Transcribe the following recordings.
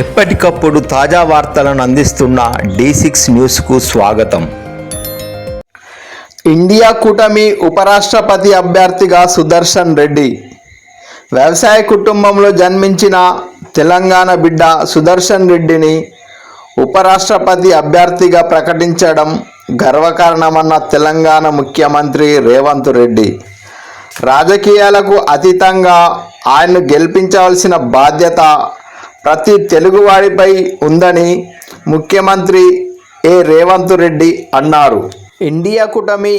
ఎప్పటికప్పుడు తాజా వార్తలను అందిస్తున్న డి సిక్స్ న్యూస్కు స్వాగతం. ఇండియా కూటమి ఉపరాష్ట్రపతి అభ్యర్థిగా సుదర్శన్ రెడ్డి. వ్యవసాయ కుటుంబంలో జన్మించిన తెలంగాణ బిడ్డ సుదర్శన్ రెడ్డిని ఉపరాష్ట్రపతి అభ్యర్థిగా ప్రకటించడం గర్వకారణమన్న తెలంగాణ ముఖ్యమంత్రి రేవంత్ రెడ్డి. రాజకీయాలకు అతీతంగా ఆయన్ను గెలిపించవలసిన బాధ్యత ప్రతి తెలుగువాడిపై ఉందని ముఖ్యమంత్రి ఏ రేవంత్ రెడ్డి అన్నారు. ఇండియా కూటమి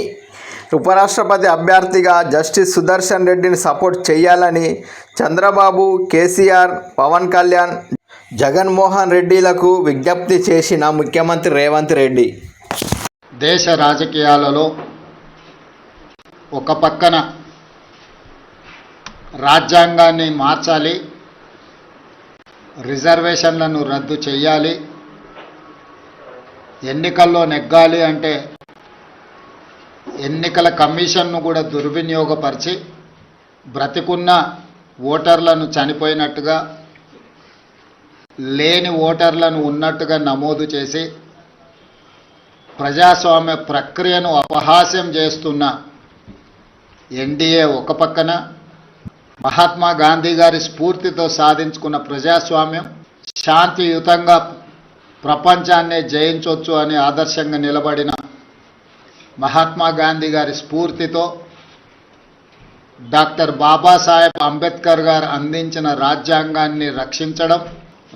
ఉపరాష్ట్రపతి అభ్యర్థిగా జస్టిస్ సుదర్శన్ రెడ్డిని సపోర్ట్ చేయాలని చంద్రబాబు కేసీఆర్ పవన్ కళ్యాణ్ జగన్మోహన్ రెడ్డిలకు విజ్ఞప్తి చేసిన ముఖ్యమంత్రి రేవంత్ రెడ్డి. దేశ రాజకీయాలలో ఒక పక్కన రాజ్యాంగాన్ని మార్చాలి రిజర్వేషన్లను రద్దు చేయాలి ఎన్నికల్లో నెగ్గాలి అంటే ఎన్నికల కమిషన్ను కూడా దుర్వినియోగపరిచి బ్రతికున్న ఓటర్లను చనిపోయినట్టుగా లేని ఓటర్లను ఉన్నట్టుగా నమోదు చేసి ప్రజాస్వామ్య ప్రక్రియను అపహాస్యం చేస్తున్న ఎన్డీఏ ఒక పక్కన మహాత్మా గాంధీ గారి స్ఫూర్తితో సాధించుకున్న ప్రజాస్వామ్యం శాంతియుతంగా ప్రపంచాన్నే జయించవచ్చు అని ఆదర్శంగా నిలబడిన మహాత్మా గాంధీ గారి స్ఫూర్తితో డాక్టర్ బాబాసాహెబ్ అంబేద్కర్ గారు అందించిన రాజ్యాంగాన్ని రక్షించడం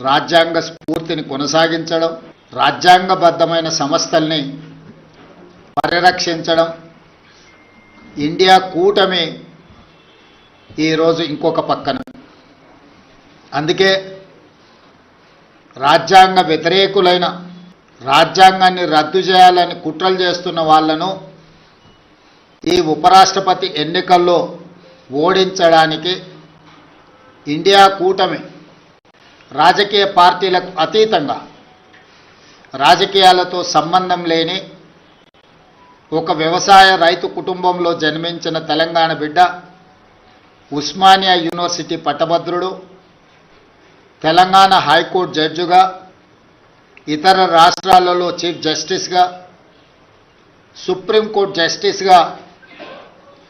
రాజ్యాంగ స్ఫూర్తిని కొనసాగించడం రాజ్యాంగబద్ధమైన సంస్థల్ని పరిరక్షించడం ఇండియా కూటమి ఈరోజు ఇంకొక పక్కన. అందుకే రాజ్యాంగ వ్యతిరేకులైన రాజ్యాంగాన్ని రద్దు చేయాలని కుట్రలు చేస్తున్న వాళ్ళను ఈ ఉపరాష్ట్రపతి ఎన్నికల్లో ఓడించడానికి ఇండియా కూటమి రాజకీయ పార్టీలకు అతీతంగా రాజకీయాలతో సంబంధం లేని ఒక వ్యవసాయ రైతు కుటుంబంలో జన్మించిన తెలంగాణ బిడ్డ ఉస్మానియా యూనివర్సిటీ పట్టభద్రుడు తెలంగాణ హైకోర్టు జడ్జిగా ఇతర రాష్ట్రాలలో చీఫ్ జస్టిస్గా సుప్రీంకోర్టు జస్టిస్గా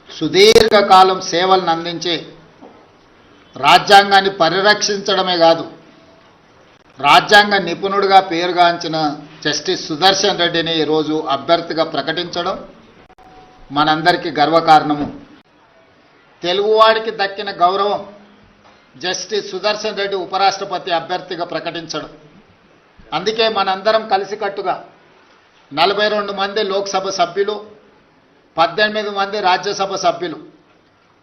సుదీర్ఘకాలం సేవలను అందించి రాజ్యాంగాన్ని పరిరక్షించడమే కాదు రాజ్యాంగ నిపుణుడిగా పేరుగాంచిన జస్టిస్ సుదర్శన్ రెడ్డిని ఈరోజు అభ్యర్థిగా ప్రకటించడం మనందరికీ గర్వకారణము. తెలుగువాడికి దక్కిన గౌరవం జస్టిస్ సుదర్శన్ రెడ్డి ఉపరాష్ట్రపతి అభ్యర్థిగా ప్రకటించడం. అందుకే మనందరం కలిసికట్టుగా నలభై రెండు మంది లోక్సభ సభ్యులు పద్దెనిమిది మంది రాజ్యసభ సభ్యులు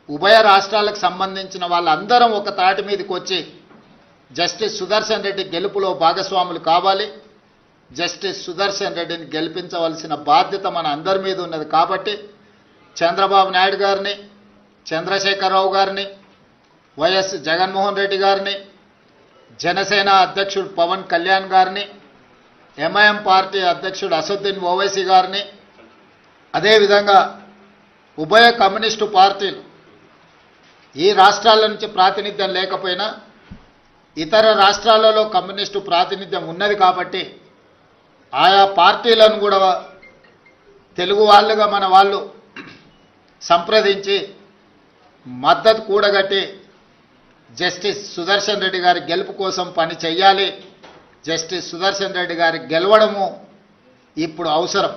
ఉభయ రాష్ట్రాలకు సంబంధించిన వాళ్ళందరం ఒక తాటి మీదకి వచ్చి జస్టిస్ సుదర్శన్ రెడ్డి గెలుపులో భాగస్వాములు కావాలి. జస్టిస్ సుదర్శన్ రెడ్డిని గెలిపించవలసిన బాధ్యత మన అందరి మీద ఉన్నది కాబట్టి చంద్రబాబు నాయుడు గారిని చంద్రశేఖరరావు గారిని వైఎస్ జగన్మోహన్ రెడ్డి గారిని జనసేన అధ్యక్షుడు పవన్ కళ్యాణ్ గారిని ఎంఐఎం పార్టీ అధ్యక్షుడు అసదుద్దీన్ ఓవైసీ గారిని అదేవిధంగా ఉభయ కమ్యూనిస్టు పార్టీలు ఈ రాష్ట్రాల నుంచి ప్రాతినిధ్యం లేకపోయినా ఇతర రాష్ట్రాలలో కమ్యూనిస్టు ప్రాతినిధ్యం ఉన్నది కాబట్టి ఆయా పార్టీలను కూడా తెలుగు వాళ్ళుగా మన వాళ్ళు సంప్రదించి మద్దతు కూడగట్టి జస్టిస్ సుదర్శన్ రెడ్డి గారి గెలుపు కోసం పని చెయ్యాలి. జస్టిస్ సుదర్శన్ రెడ్డి గారి గెలవడము ఇప్పుడు అవసరం.